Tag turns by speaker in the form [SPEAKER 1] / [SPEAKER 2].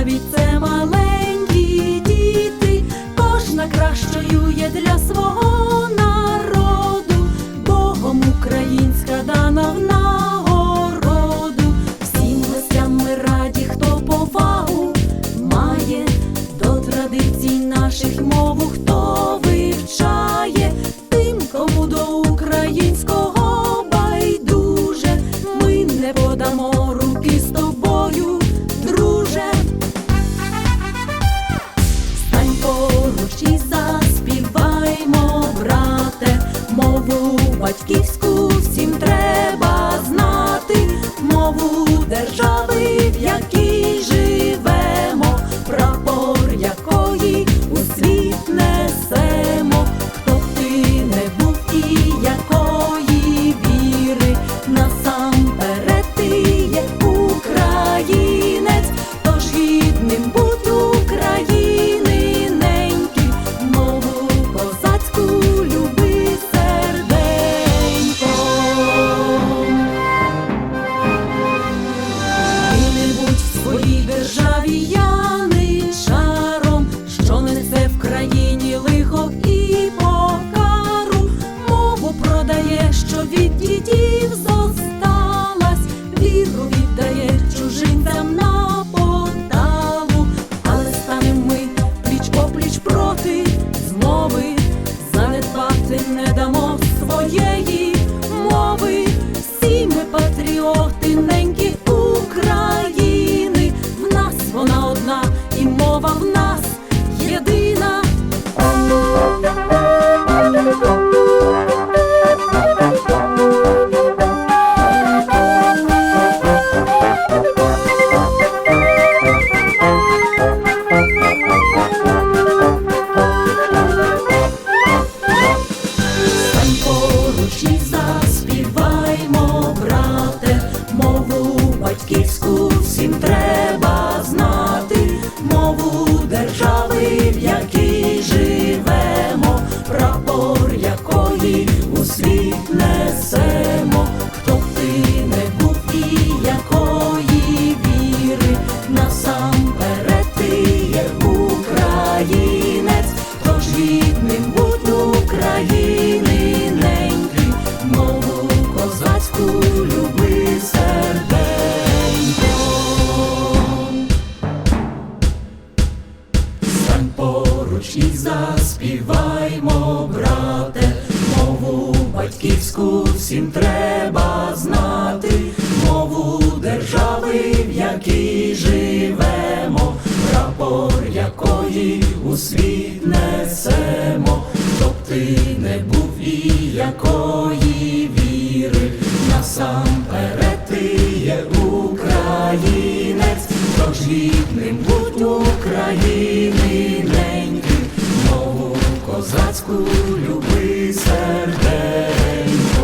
[SPEAKER 1] навіть це маленькі діти. Кожна кращою є для свого українська дана в нагороду. Всім гостям ми раді, хто повагу має до традицій наших мову, хто вивчає тим, кому до українського байдуже, ми не подамо руки з тобою, друже. Стань поруч і заспіваймо, брате, мову батьківську всім треба несемо, хто ти не був і якої віри, насамперед ти є українець, тож гідним будь України неньки, мову козацьку люби серденько. Стань поруч і заспіваймо, брате, мову батьківську всім треба знати, мову держави, в якій живемо, прапор якої у світ несемо, хто б ти не був і якої віри, насамперед ти є українець, тож гідним будь України козацьку люби сердень.